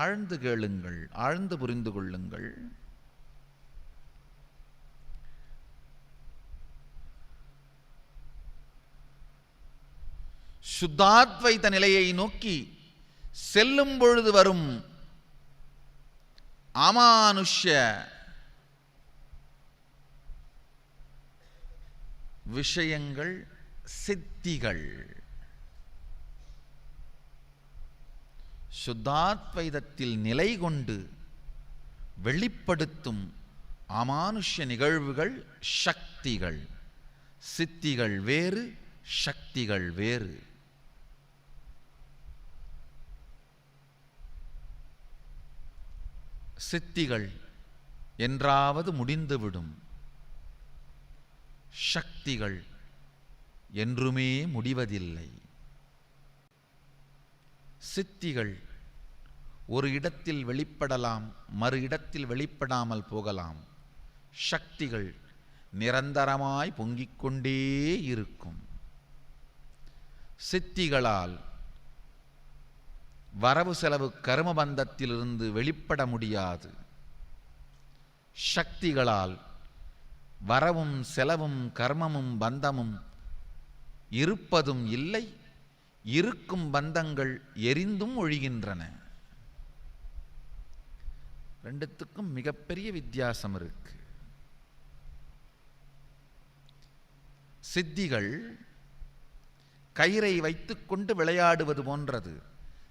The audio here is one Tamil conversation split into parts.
ஆழ்ந்து கேளுங்கள் ஆழ்ந்து புரிந்து கொள்ளுங்கள். சுத்தாத்வைத நிலையை நோக்கி செல்லும் பொழுது வரும் அமானுஷ்ய விஷயங்கள் சித்திகள். சுத்தாத்வைதத்தில் நிலை கொண்டு வெளிப்படுத்தும் அமானுஷ்ய நிகழ்வுகள் சக்திகள். சித்திகள் வேறு சக்திகள் வேறு. சித்திகள் என்றாவது முடிந்துவிடும். சக்திகள் என்றுமே முடிவதில்லை. சித்திகள் ஒரு இடத்தில் வெளிப்படலாம் மறு இடத்தில் வெளிப்படாமல் போகலாம். சக்திகள் நிரந்தரமாய் பொங்கிக் கொண்டே இருக்கும். சித்திகளால் வரவு செலவு கருமபந்தத்திலிருந்து வெளிப்பட முடியாது. சக்திகளால் வரவும் செலவும் கர்மமும் பந்தமும் இருப்பதும் இல்லை. இருக்கும் பந்தங்கள் எரிந்தும் ஒழிகின்றன. ரெண்டுத்துக்கும் மிகப்பெரிய வித்தியாசம் இருக்கு. சித்திகள் கயிறை வைத்துக்கொண்டு விளையாடுவது போன்றது.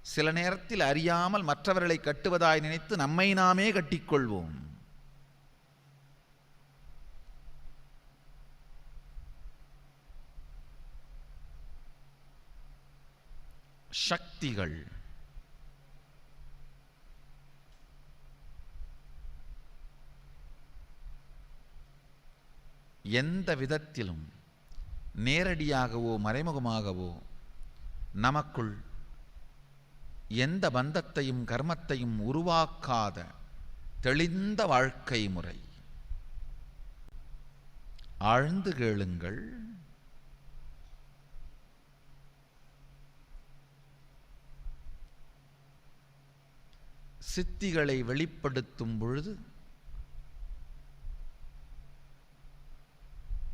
சில நேரத்தில் அறியாமல் மற்றவர்களை கட்டுவதாய் நினைத்து நம்மை நாமே கட்டிக்கொள்வோம் சக்திகள். எந்த விதத்திலும் நேரடியாகவோ மறைமுகமாகவோ நமக்குள் எந்த பந்தத்தையும் கர்மத்தையும் உருவாக்காத தெளிந்த வாழ்க்கை முறை. ஆழ்ந்து கேளுங்கள். சித்திகளை வெளிப்படுத்தும் பொழுது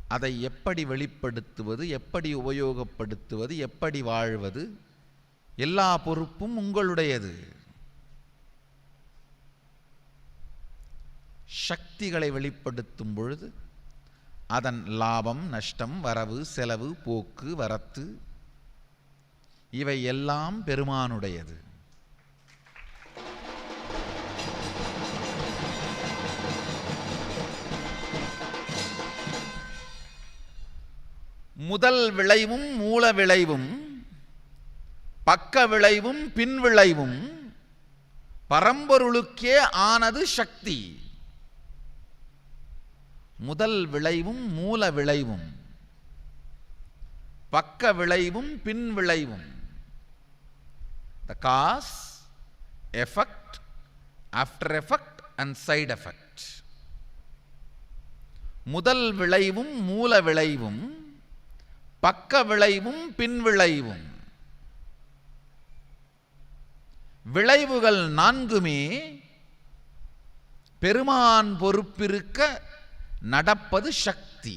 அதை எப்படி வெளிப்படுத்துவது எப்படி உபயோகப்படுத்துவது எப்படி வாழ்வது எல்லா பொறுப்பும் உங்களுடையது. சக்திகளை வெளிப்படுத்தும் பொழுது அதன் லாபம் நஷ்டம் வரவு செலவு போக்கு வரத்து இவை எல்லாம் பெருமானுடையது. முதல் விளைவும் மூல விளைவும் பக்க விளைவும் பின் விளைவும் பரம்பொருளுக்கே ஆனது சக்தி. முதல் விளைவும் மூல விளைவும் பக்க விளைவும் பின் விளைவும். The cause effect after effect and side effect முதல் விளைவும் மூல விளைவும் பக்க விளைவும் பின்விளைவும். விளைவுகள் நான்குமே பெருமான் பொறுப்பிருக்க நடப்பது சக்தி.